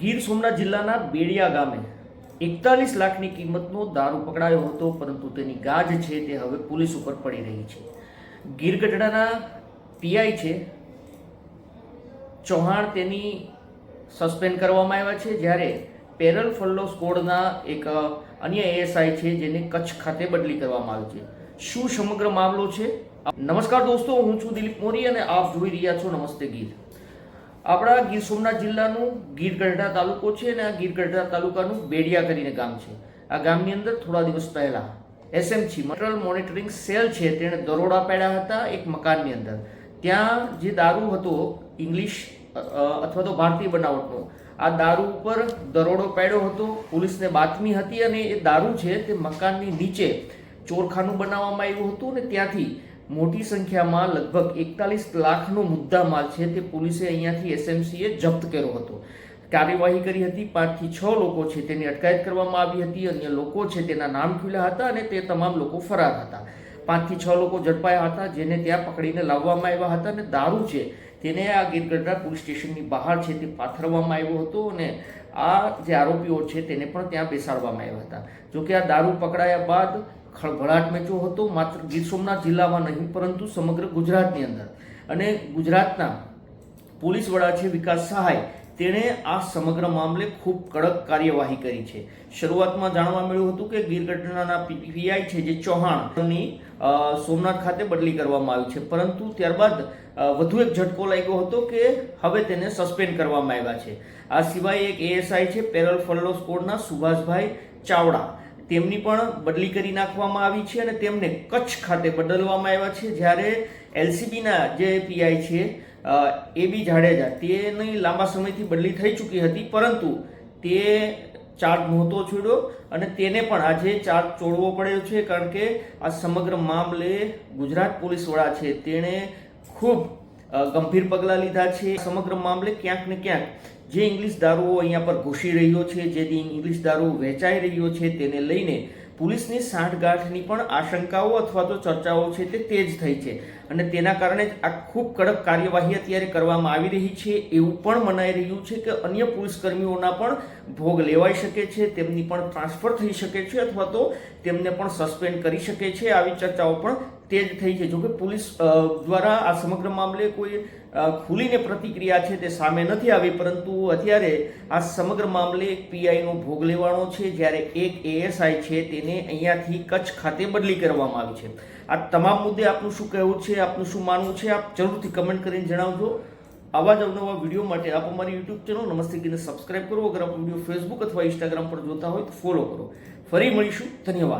ગીર સોમનાથ જિલ્લાના બેડિયા ગામે એકતાલીસ લાખની કિંમતનો દારૂ પકડાયો હતો, પરંતુ તેની ગાજ છે તે હવે પોલીસ ઉપર પડી રહી છે. ગીર ગઢડાના પીઆઈ છે, ચૌહાણ તેની સસ્પેન્ડ કરવામાં આવ્યા છે, જ્યારે પેરલ ફલ્લો સ્કોડના એક અન્ય એએસઆઈ છે, જેને કચ્છ ખાતે બદલી કરવામાં આવી છે. શું સમગ્ર મામલો છે? નમસ્કાર દોસ્તો, હું છું દિલીપ મોરી અને આપ જોઈ રહ્યા છો નમસ્તે ગીર. આપણા ગીર સોમનાથ જિલ્લાનું ગીર ગઢડા તાલુકો છે અને આ ગીર ગઢડા તાલુકાનું બેડિયા કરીને ગામ છે. આ ગામની અંદર થોડા દિવસ પહેલાં એસએમસી મટરલ મોનિટરિંગ સેલ છે તેણે દરોડા પાડ્યા હતા એક મકાનની અંદર. ત્યાં જે દારૂ હતો, ઇંગ્લિશ અથવા તો ભારતીય બનાવટનો, આ દારૂ ઉપર દરોડો પાડ્યો હતો. પોલીસને બાતમી હતી અને એ દારૂ છે તે મકાનની નીચે ચોરખાનું બનાવવામાં આવ્યું હતું અને ત્યાંથી મોટી સંખ્યામાં લગભગ એકતાલીસ લાખનો મુદ્દા માલ છે તે પોલીસે અહીંયાથી એસએમસીએ જપ્ત કર્યો હતો. કાર્યવાહી કરી હતી, પાંચથી છ લોકો છે તેની અટકાયત કરવામાં આવી હતી, અન્ય લોકો છે તેના નામ ખુલ્યા હતા અને તે તમામ લોકો ફરાર હતા. પાંચથી છ લોકો ઝડપાયા હતા, જેને ત્યાં પકડીને લાવવામાં આવ્યા હતા અને દારૂ છે તેને આ ગીરગઢડા પોલીસ સ્ટેશનની બહાર છે તે પાથરવામાં આવ્યો હતો અને આ જે આરોપીઓ છે તેને પણ ત્યાં બેસાડવામાં આવ્યા હતા. જોકે આ દારૂ પકડાયા બાદ ખળભળાટ મેચો હતો, માત્ર ગીર સોમનાથ જિલ્લામાં નહીં, પરંતુ સમગ્ર ગુજરાતની અંદર. અને ગુજરાતના પોલીસ વડા છે વિકાસ સહાય, તેણે આ સમગ્ર મામલે ખૂબ કડક કાર્યવાહી કરી છે. શરૂઆતમાં જાણવા મળ્યું હતું કે ગીર ઘટનાના પીઆઈ છે જે ચૌહાણની સોમનાથ ખાતે બદલી કરવામાં આવી છે. પરંતુ ત્યારબાદ વધુ એક ઝટકો લાગ્યો હતો કે હવે તેને સસ્પેન્ડ કરવામાં આવ્યા છે. આ સિવાય એક એએસઆઈ છે, પેરલ ફલ્લો સ્કોડના સુભાષભાઈ ચાવડા. તેમની પણ બદલી કરી નાખવામાં આવી છે અને તેમને કચ્છ ખાતે બદલવામાં આવ્યા છે. જ્યારે એલસીબીના જે પીઆઈ છે એ બી જાડેજા તેની લાંબા સમયથી બદલી થઈ ચૂકી હતી, પરંતુ તે ચાર્જ નહોતો છોડ્યો અને તેને પણ આજે ચાર્જ છોડવો પડ્યો છે, કારણ કે આ સમગ્ર મામલે ગુજરાત પોલીસ વડા છે. તેણે ખૂબ ગંભીર પગલાં લીધા છે. સમગ્ર મામલે ક્યાંક ને ક્યાંક જે ઇંગ્લિશ દારૂઓ અહીંયા પર ઘૂસી રહ્યો છે, જે ઇંગ્લિશ દારૂ વેચાઈ રહ્યો છે, તેને લઈને પોલીસની સાંઠગાંઠની પણ આશંકાઓ અથવા તો ચર્ચાઓ છે તે તેજ થઈ છે અને તેના કારણે જ આ ખૂબ કડક કાર્યવાહી અત્યારે કરવામાં આવી રહી છે. એવું પણ મનાઈ રહ્યું છે કે અન્ય પોલીસકર્મીઓના પણ ભોગ લેવાઈ શકે છે, તેમની પણ ટ્રાન્સફર થઈ શકે છે અથવા તો તેમને પણ સસ્પેન્ડ કરી શકે છે. આવી ચર્ચાઓ પણ તેજ થઈ છે. જોકે પોલીસ દ્વારા આ સમગ્ર મામલે કોઈ ખુલીને પ્રતિક્રિયા છે તે સામે નથી આવી, પરંતુ અત્યારે આ સમગ્ર મામલે એક પીઆઈનો ભોગ લેવાનો છે. જ્યારે એક એએસઆઈ છે તેને અહીંયાથી કચ્છ ખાતે બદલી કરવામાં આવી છે. આ તમામ મુદ્દે આપનું શું કહેવું છે, આપનું શું માનવું છે, આપ જરૂરથી કમેન્ટ કરીને જણાવજો. આવા જ અવનવા વીડિયો માટે આપ અમારી યુટ્યુબ ચેનલ નમસ્તે ગીને સબસ્ક્રાઇબ કરો. અગર આપ વીડિયો ફેસબુક અથવા ઇન્સ્ટાગ્રામ પર જોતા હોય તો ફોલો કરો. ફરી મળીશું. ધન્યવાદ.